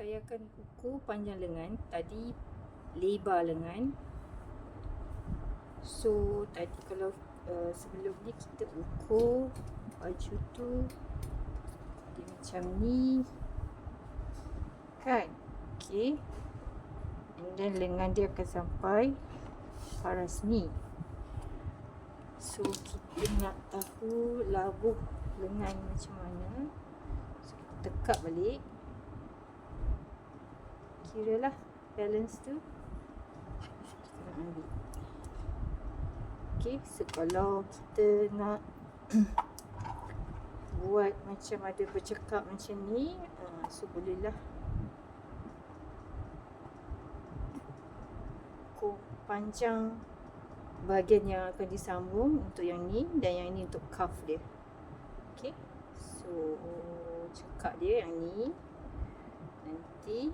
saya akan ukur panjang lengan. Tadi lebar lengan. So tadi kalau uh, sebelum ni kita ukur baju tu dia macam ni. Kan? And then lengan dia akan sampai paras ni. So kita nak tahu labuh lengan macam mana. So kita tekak balik. Kira lah balance tu. Kita nak ambil. Okay, so kalau kita nak buat macam ada bercakap macam ni, uh, so bolehlah ukur panjang bahagian yang akan disambung untuk yang ni dan yang ni untuk cuff dia. Okay, so cekak dia yang ni. Nanti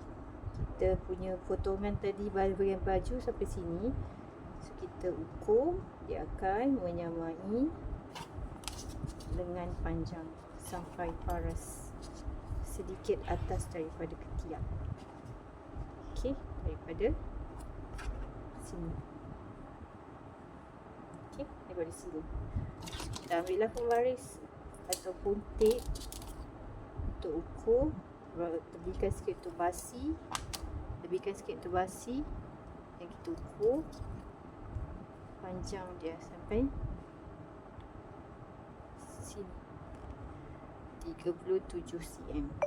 kita punya potongan tadi bahagian baju sampai sini. So kita ukur dia akan menyamai lengan panjang sampai paras sedikit atas daripada ketiak. Okey, daripada sini. Okey, daripada sini. Kita ambillah pembaris ataupun tape untuk ukur lebihkan sikit untuk basi lebihkan sikit untuk basi yang kita ukur panjang dia sampai sini 37 cm